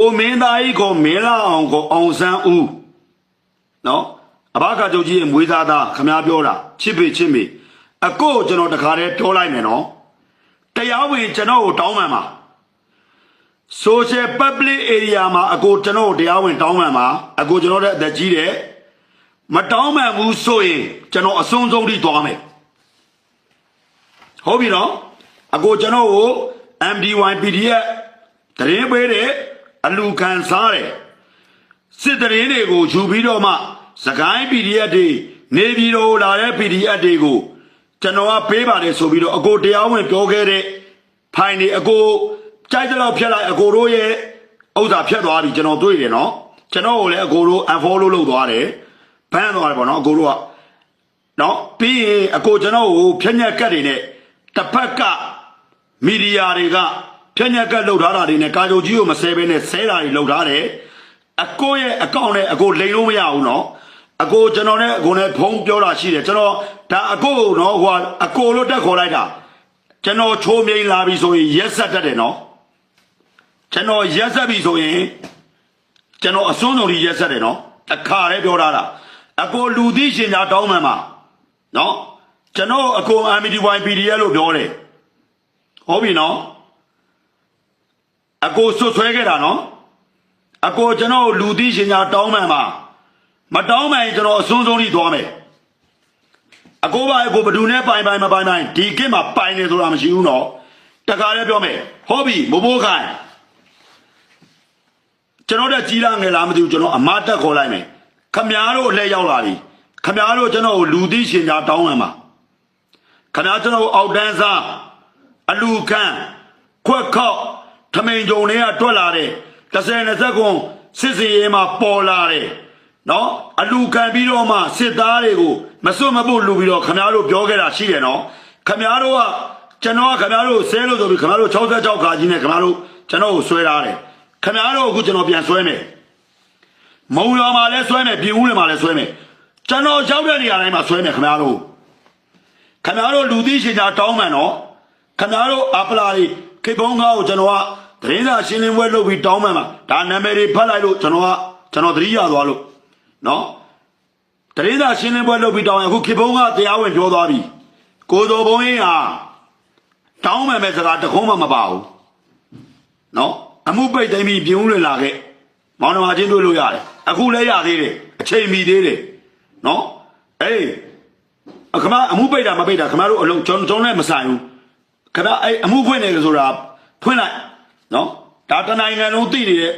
ကိုမင်းသားကြီးကိုမင်းလာအောင်ကိုအောင်ဆန်းဦးနော်အဘခါချုပ်ကြီးရဲ့မွေးသားသားခမားပြောတာချစ်ပေချစ်မေအကိုကိုကျွန်တော်တခါတည်းပြောလိုက်မယ်နော်တရားဝင်ကျွန်တော်ကိုတောင်းပန်ပါ social public area မှာအကိုကျွန်တော်ကိုတရားဝင်တောင်းပန်ပါအကိုကျွန်တော်တဲ့အသက်ကြီးတယ်မတောင်းပန်ဘူးဆိုရင်ကျွန်တော်အဆုံးဆုံးထိသွားမယ်ဟုတ်ပြီနော်အကိုကျွန်တော်ကို MDY PDF တရင်ပေးတယ် အလူခံစားတယ်စစ်တရင်တွေကိုယူပြီးတော့မှစကိုင်း PDF တွေနေပြည်တော်လာတဲ့ PDF တွေကိုကျွန်တော်ကပေးပါတယ်ဆိုပြီးတော့အကိုတရားဝင်ပြောခဲ့တဲ့ဖိုင်တွေအကိုကြိုက်တဲ့လောက်ဖြတ်လိုက်အကိုတို့ရဲ့ဥစ္စာဖြတ်သွားပြီကျွန်တော်တွေ့တယ်နော်ကျွန်တော်ကိုလည်းအကိုတို့ unfollow လုပ်သွားတယ်ဘန်းသွားတယ်ပေါ့နော်အကိုတို့ကနော်ပြီးရင်အကိုကျွန်တော်ကိုဖြက်ညက်ကတ်တွေနဲ့တစ်ဖက်ကမီဒီယာတွေက ဖြက်ညက်ကတ်လုပ်ထားတာတွေနဲ့ကာကြိုကြီးကိုမဆဲဘဲနဲ့ဆဲတာတွေလုပ်ထားတယ်အကိုရဲ့အကောင့်နဲ့အကိုလိန်လို့မရဘူးနော်အကိုကျွန်တော်နဲ့အကိုနဲ့ဖုန်းပြောတာရှိတယ်ကျွန်တော်ဒါအကိုနော်ဟိုကအကိုလို့တက်ခေါ်လိုက်တာကျွန်တော်ချိုးမြိန်လာပြီဆိုရင်ရက်ဆက်တတ်တယ်နော်ကျွန်တော်ရက်ဆက်ပြီဆိုရင်ကျွန်တော်အစွန်းဆုံးကြီးရက်ဆက်တယ်နော်အခါလေးပြောထားတာအကိုလူသိရှင်ညာတောင်းမှန်ပါနော်ကျွန်တော်အကို MDY PDF လို့ပြောတယ်ဟုတ်ပြီနော် အကိုဆွတ်ဆွဲခဲ့တာနော်အကိုကျွန်တော်လူသိရှင်ညာတောင်းမှန်ပါမတောင်းမှန်ရင်ကျွန်တော်အစွန်းဆုံးကြီးသွားမယ်အကိုပါအကိုဘယ်သူနဲ့ပိုင်ပိုင်မပိုင်ပိုင်ဒီကိမှာပိုင်နေဆိုတာမရှိဘူးနော်တခါလေးပြောမယ်ဟုတ်ပြီမဘိုးခိုင်ကျွန်တော်တက်ကြီးလာငယ်လားမသိဘူးကျွန်တော်အမတက်ခေါ်လိုက်မယ်ခမားတို့အလဲရောက်လာပြီခမားတို့ကျွန်တော်ကိုလူသိရှင်ညာတောင်းမှန်ပါခမားကျွန်တော်ကိုအောက်တန်းစားအလူခန့်ခွက်ခောက် ထမိန်ကြုံတွေကတွက်လာတဲ့30 20ကွန်စစ်စီရေးမှာပေါ်လာတယ်နော်အလူခံပြီးတော့မှစစ်သားတွေကိုမစွတ်မပုတ်လူပြီးတော့ခမားတို့ပြောခဲ့တာရှိတယ်နော်ခမားတို့ကကျွန်တော်ကခမားတို့ဆဲလို့ဆိုပြီးခမားတို့66ခါကြီးနဲ့ခမားတို့ကျွန်တော်ကိုဆွဲထားတယ်ခမားတို့အခုကျွန်တော်ပြန်ဆွဲမယ်မုံရွာမှာလည်းဆွဲမယ်ပြင်ဦးလွင်မှာလည်းဆွဲမယ်ကျွန်တော်ရောက်တဲ့နေရာတိုင်းမှာဆွဲမယ်ခမားတို့ခမားတို့လူသိရှင်ကြားတောင်းမှန်တော့ ခမားတို့အပလာတွေခေပုံးကားကိုကျွန်တော်ကသတင်းစာရှင်းလင်းပွဲလုပ်ပြီးတောင်းမှန်ပါဒါနာမည်တွေဖတ်လိုက်လို့ကျွန်တော်ကကျွန်တော်သတိရသွားလို့နော်တရင်သာရှင်းလင်းပွဲလုပ်ပြီးတောင်းရင်အခုခေပုံးကတရားဝင်ပြောသွားပြီကိုတော်ဘုံရင်ဟာတောင်းမှန်မဲ့စကားတခုံးမှမပါဘူးနော်အမှုပိတ်သိမ်းပြီးပြင်းဦးလွင်လာခဲ့မောင်နှမချင်းတွေ့လို့ရတယ်အခုလည်းရသေးတယ်အချိန်မီသေးတယ်နော်အေးအခမအမှုပိတ်တာမပိတ်တာခမတို့အလုံးကျွန်တော်နဲ့မဆိုင်ဘူး ခမအဲ့အမှုဖွင့်နေလို့ဆိုတာဖွင့်လိုက်နော်ဒါတနိုင်ငံလုံးသိနေတဲ့